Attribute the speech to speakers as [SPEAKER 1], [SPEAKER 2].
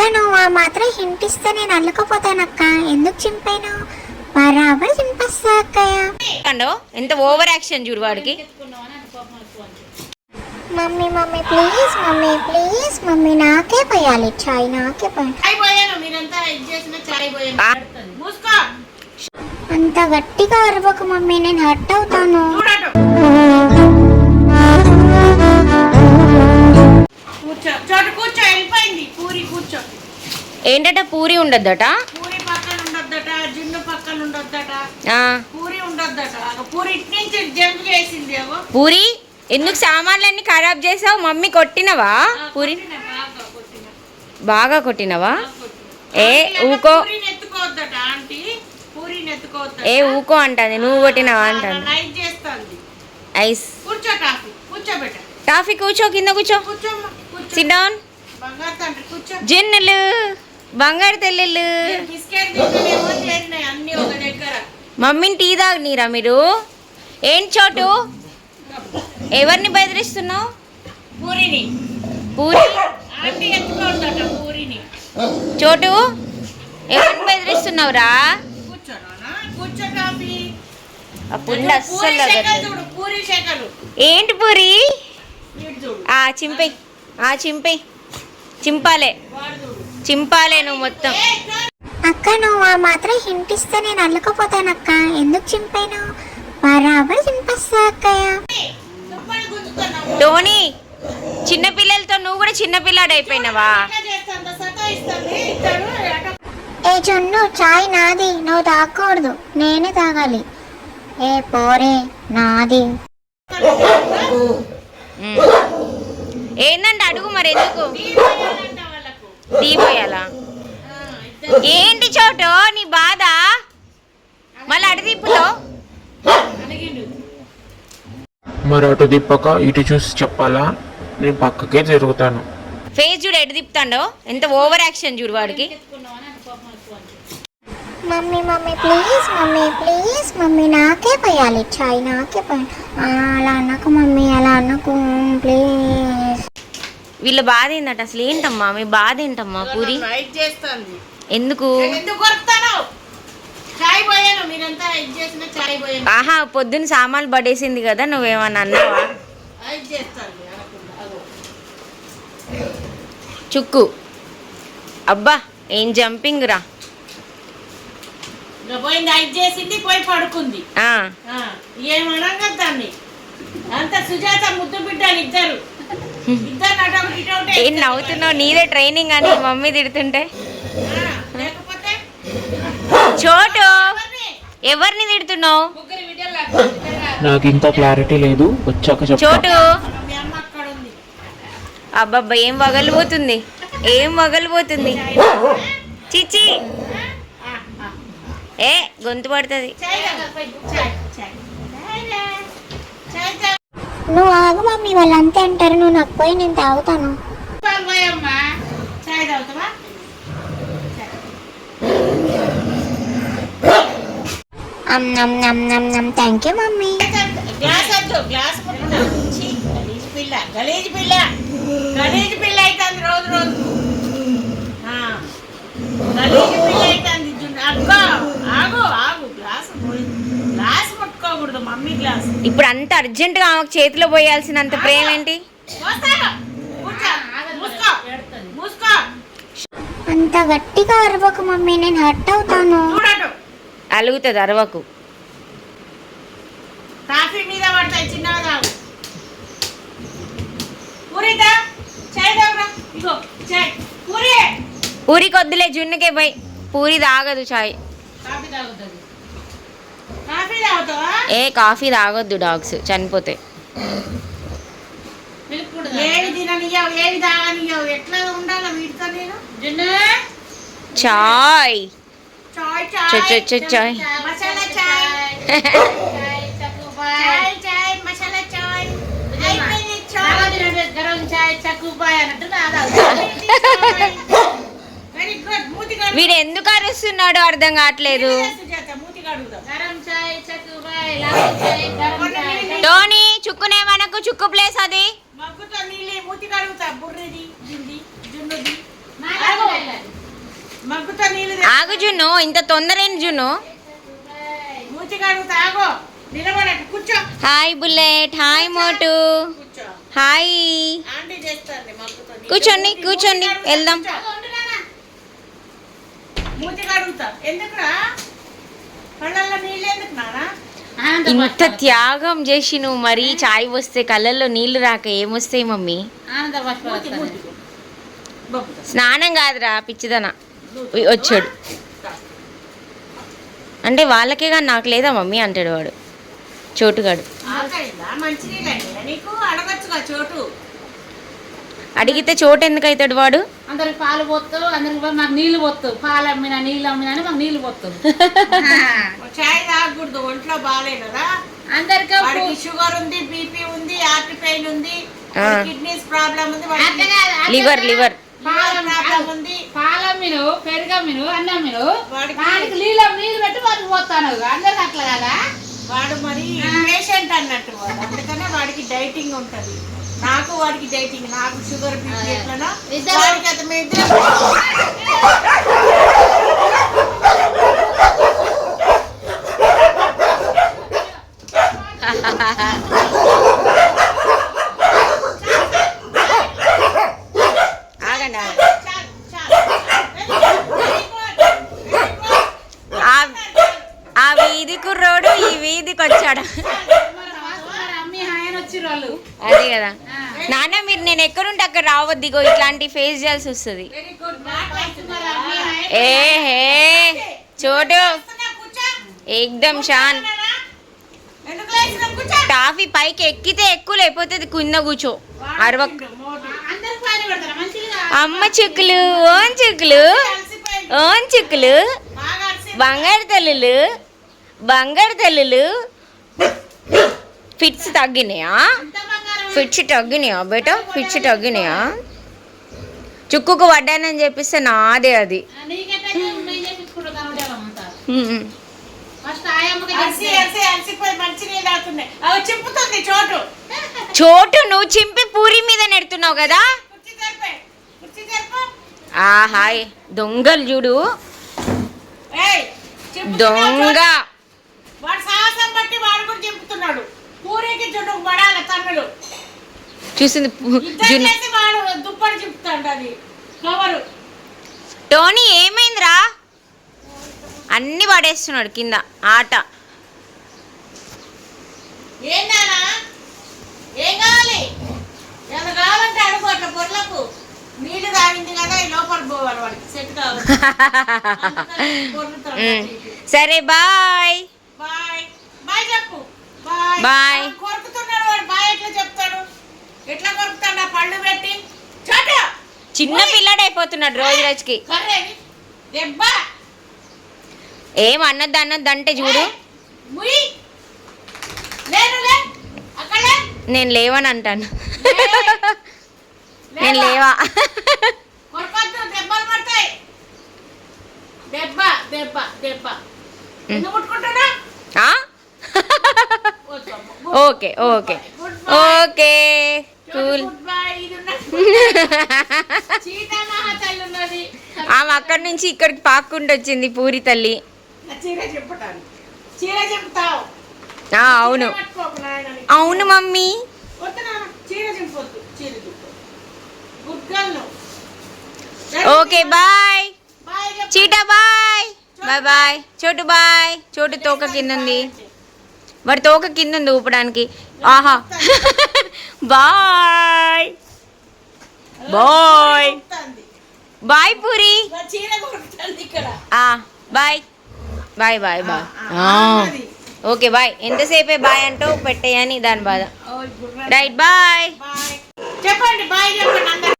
[SPEAKER 1] అక్క నువ్వు ఆ మాత్రం హింట్ ఇస్తే నేను అల్లుకపోతానక్క ఎందుకు చింపాను? బరాబర్ చింపేస్తా అక్కయ్య?
[SPEAKER 2] కండో ఎంత ఓవర్ యాక్షన్ చూడు వాడికి.
[SPEAKER 1] Mummy mummy please mummy please mummy నాకే పోయాలి చాయ్ నాకే పోయాలి
[SPEAKER 3] చాయ్ పోయాను మీరంతా ఇది చేసిన చాయ్ పోయాను.
[SPEAKER 2] ఆ.
[SPEAKER 3] మూసుకో.
[SPEAKER 1] అంత గట్టిగా అరవకు మమ్మీ నేను హర్ట్ అవుతాను.
[SPEAKER 3] కూర్చో చోటు కూర్చో వెళ్ళిపోయింది. పూరి కూర్చో.
[SPEAKER 2] ఏంటట పూరి ఉండద్దట?
[SPEAKER 3] పూరి పక్కన ఉండొద్దట జున్ను పక్కన ఉండొద్దట. పూరి ఉండొద్దట. పూరి ఇటు నుంచి జంప్ చేసింది ఏమో
[SPEAKER 2] పూరి ఎందుకు సామాన్లన్నీ ఖరాబ్ చేసావు? మమ్మీ కొట్టినవా? పూరి?
[SPEAKER 3] బాగా కొట్టిన,
[SPEAKER 2] బాగా కొట్టినవా. ఏ ఊకో. ఏ ఊకో అంటది నువ్వు కొట్టినవా
[SPEAKER 3] చేస్తుంది.
[SPEAKER 2] ఐస్. టాఫీ. కూర్చో కింద కూర్చో.
[SPEAKER 3] కూర్చో
[SPEAKER 2] సిట్ డౌన్
[SPEAKER 3] కూర్చో
[SPEAKER 2] జిన్నులు బంగారు తెల్లెళ్ళు మమ్మీని టీ తాగనీరా మీరు. ఏంటి చోటు? ఎవరిని బెదిరిస్తున్నావు?
[SPEAKER 3] పూరిని.
[SPEAKER 2] పూరి? చోటు? ఎవరిని బెదిరిస్తున్నావురా? ఆ పుండు అస్సలు ఏంటి పూరి? చింపే ఆ చింపే. చింపాలే. చింపాలే నువ్వు మొత్తం.
[SPEAKER 1] అక్క నువ్వు ఆ మాత్రం హింట్ ఇస్తే నేను అల్లుకపోతానక్క ఎందుకు చింపాను? బరాబర్ చింపేస్తా అక్కయ్య.
[SPEAKER 2] టోనీ చిన్న పిల్లలతో నువ్వు కూడా చిన్న పిల్లాడు అయిపోయినావా
[SPEAKER 1] ఏ జున్ను చాయ్ నాది. నువ్వు తాగకూడదు. నేనే తాగాలి. ఏ పోరే నాది.
[SPEAKER 2] ఉమ్. మరి ఎందుకు ఏంటి చోటు? నీ బాధ? మళ్ళీ అడి తిప్పుతావు.
[SPEAKER 4] మరి అటు తిప్పక ఇటు చూసి చెప్పాలా? నేను పక్కకే జరుగుతాను
[SPEAKER 2] ఫేస్ చూడు ఎటు తిప్పుతాడో? ఎంత ఓవర్ యాక్షన్ చూడు వాడికి.
[SPEAKER 1] Mummy mummy please mummy please mummy నాకే పోయాలి. చాయ్ నాకే పోయాలి. ఆ, అలా అన్నకు మమ్మీ అలా అన్నకు ప్లీజ్.
[SPEAKER 2] వీళ్ళ బాధ ఏందట అసలు ఏంటమ్మా? మీ బాధ ఏంటమ్మా పూరి? ఎందుకు? ఆహా పొద్దున్న సామాన్లు పడేసింది కదా నువ్వేమన్నా అన్నావా? చుక్కు. అబ్బా ఏం జంపింగ్ రా?
[SPEAKER 3] పోయింది హైట్ చేసింది పోయి పడుకుంది.
[SPEAKER 2] ఆ,
[SPEAKER 3] ఆ, ఏమనగా దాన్ని అంత సుజాత ముద్దు బిడ్డలు ఇద్దరు.
[SPEAKER 2] ఏం నవ్వుతున్నావు? నీదే ట్రైనింగ్ అని మమ్మీ తిడుతుంటే.
[SPEAKER 3] ఆ, లేకపోతే
[SPEAKER 2] చోటు
[SPEAKER 3] ఎవరిని?
[SPEAKER 2] తిడుతున్నావు?
[SPEAKER 4] నాకు ఇంకా క్లారిటీ లేదు. వచ్చాక
[SPEAKER 2] చోటు.
[SPEAKER 3] మీ అమ్మ అక్కడ ఉంది
[SPEAKER 2] అబ్బబ్బా ఏం వగలిపోతుంది? ఏం వగలిపోతుంది? చిచ్చి. ఏ గొంతు పడుతుంది.
[SPEAKER 1] నువ్వు ఆగు మమ్మీ వాళ్ళు అంతే అంటారు నువ్వు నాకు పోయి నేను తాగుతాను.
[SPEAKER 3] పాలు పోయమ్మా చాయ్ తాగుతావా?
[SPEAKER 1] అమ్ నమ్ నమ్ నమ్ నమ్ థ్యాంక్ యూ మమ్మీ.
[SPEAKER 3] గ్లాస్ వద్దు గ్లాస్ గలీజ్ పిల్ల గలీజ్ పిల్ల గలీజ్ పిల్ల అవుతుంది రోజు రోజు. గలీజ్ పిల్ల అవుతుంది జున్ను. అగ్గో ఆగు ఆగు గ్లాస్ పోయి- గ్లాస్ పట్టుకోకూడదు మమ్మీ గ్లాస్
[SPEAKER 2] ఇప్పుడు అంత అర్జెంటుగా ఆమెకు చేతిలో పోయాల్సినంత ప్రేమ ఏంటి
[SPEAKER 1] అంత గట్టిగా అరవకు మమ్మీ నేను హర్ట్ అవుతాను.
[SPEAKER 2] అలుగుతుంది అరవకు.
[SPEAKER 3] కాఫీ మీద పడతాయి చిన్నగా తాగు. పూరితా చాయ్ తాగురా. ఇగో చాయ్. పూరి
[SPEAKER 2] పూరి కొద్దులే జున్నుకే పోయి. పూరి తాగదు చాయ్.
[SPEAKER 3] కాఫీ తాగుతుంది
[SPEAKER 2] ఏ కాఫీ తాగొద్దు డాగ్స్ చనిపోతాయి
[SPEAKER 3] జున్ను.
[SPEAKER 2] చాయ్.
[SPEAKER 3] చాయ్
[SPEAKER 2] చాయ్. వీడు ఎందుకు అరుస్తున్నాడో అర్థం కావట్లేదు. టోనీ చుక్కునే మనకు చుక్కు ప్లేస్ అది.
[SPEAKER 3] మగ్గుతో నీళ్ళు మూతి కడుగుతా బుర్రిది జింది జున్నుది. ఆగు.
[SPEAKER 2] ఆగు జున్ను ఇంత తొందర ఏంటి జున్ను.
[SPEAKER 3] మూతి కడుగుతా ఆగో. నిలబడట్టు. కూర్చో.
[SPEAKER 2] Hi Bullet. హాయ్ మోటు.
[SPEAKER 3] కూర్చో.
[SPEAKER 2] హాయ్ కూర్చోండి, కూర్చోండి, వెళ్దాం.
[SPEAKER 3] ఎందుకురా కళ్ళల్లో నీళ్ళు ఎందుకు నానా
[SPEAKER 2] ఇంత త్యాగం చేసి నువ్వు మరి చాయ్ వస్తే కళ్ళల్లో నీళ్ళు రాక ఏమొస్తాయి మమ్మీ? స్నానం కాదురా పిచ్చిదన. వచ్చాడు. అంటే వాళ్ళకే కానీ నాకు లేదా మమ్మీ? అంటాడు వాడు. చోటుగాడు.
[SPEAKER 3] ఆకలిందా? మంచినీళ్ళు అండి నీకు? అడగచ్చుగా చోటు.
[SPEAKER 2] అడిగితే చోటు ఎందుకు అవుతాడు వాడు?
[SPEAKER 5] అందరికి పాలు పోతావు అందరికి మాకు నీళ్ళు పోతావు. పాలు అమ్మినా నీళ్ళు అమ్మినా అని మాకు నీళ్ళు పోతావు.
[SPEAKER 3] చాయ్ తాగకూడదు ఒంట్లో బాగాలేదు కదా.
[SPEAKER 5] అందరికి
[SPEAKER 3] షుగర్ ఉంది బీపీ ఉంది హార్ట్ పెయిన్ ఉంది. కిడ్నీస్ ప్రాబ్లం ఉంది
[SPEAKER 2] లివర్. లివర్.
[SPEAKER 3] లివర్ ప్రాబ్లం ఉంది.
[SPEAKER 5] పాలు అమ్మిను పెరుగు అమ్మిను అన్నం అమ్మిను
[SPEAKER 3] వాడికి-
[SPEAKER 5] నీళ్ళు నీళ్ళు పెట్టి వాడికి పోతాను. అందరికి అట్లా కదా?
[SPEAKER 3] వాడు మరి పేషెంట్ అన్నట్టు వాడు. అందుకనే వాడికి డైటింగ్ ఉంటది. నాకు వాడికి డైటింగ్ నాకు షుగర్ బీపీ ఎట్లనో? వాడికి ఇద్దరు.
[SPEAKER 2] ఆ- ఆ వీధి కుర్రోడు ఈ వీధికి వచ్చాడు అదే కదా. నాన్న మీరు నేను ఎక్కడుంటే అక్కడ రావద్దు ఇగో ఇట్లాంటి ఫేస్ చేయాల్సి వస్తుంది ఏ హే చోటు. ఏకదమ్ షాన్. టాఫీ పైకి ఎక్కితే ఎక్కువ లేకపోతే కింద కూర్చో. అరవక్ అమ్మ చిక్కులు ఓన్ చిక్కులు. ఓన్ చిక్కులు బంగారు తల్లులు బంగారు తల్లులు ఫిట్స్ తగ్గినాయా? ఫిట్స్ తగ్గినాయా బేట? ఫిట్స్ తగ్గినాయా? చుక్కుకు పడ్డానని చెప్పిస్తే నాదే అది.
[SPEAKER 3] చోటు.
[SPEAKER 2] నువ్వు చింపి పూరి మీద నెడుతున్నావు కదా? ఆహా దొంగలు చూడు. దొంగ.
[SPEAKER 3] వాడు సాహసం బట్టి వాడు కూడా చెప్పుతున్నాడు పూరికి చుట్టూ పడాలి తన్నులు.
[SPEAKER 2] చూసింది టోనీ ఏమైందిరా? అన్ని పడేస్తున్నాడు కింద ఆట.
[SPEAKER 3] ఏందానా ఏం కావాలి? ఏమైనా కావాలంటే అడుగు అట్లా పొరలకు. నీళ్ళు తాగింది కదా ఈ లోపల పోవాలి వాడికి. సెట్ కావాలి. అందుకని పొర్లుతాడు
[SPEAKER 2] ఉమ్.
[SPEAKER 3] అటు ఇటు.
[SPEAKER 2] సరే బాయ్.
[SPEAKER 3] బాయ్. బాయ్ చెప్పు. బాయ్.
[SPEAKER 2] బాయ్.
[SPEAKER 3] ఆ, కొరుకుతున్నాడు వాడు బాయ్ ఎట్లా చెప్తాడు ఎట్లా కొరుకుతాడు పళ్ళు పెట్టి?
[SPEAKER 2] చిన్న పిల్లడు అయిపోతున్నాడు రోజు రోజుకి. ఏం అన్నది అన్నది అంటే చూడు. నేను లేవని అంటాను. నేను
[SPEAKER 3] లేవా.
[SPEAKER 2] Okay okay. ఓకే. కూల్ ఆమె అక్కడి నుంచి ఇక్కడికి పాక్కుంటూ వచ్చింది పూరి తల్లి. అవును. అవును mummy. Okay bye. Cheetah bye. Bye bye. Chotu bye. చోటు తోక కింద ఉంది. వాడి తోక కింద ఉంది ఊపడానికి. ఆహా. Bye. Bye. Bye puri. Bye. Bye bye bye. Okay bye. ఎంతసేపే bye అంటావు? పెట్టేయని దాని బాధ. Right bye.
[SPEAKER 3] చెప్పండి బాయ్ చెప్పండి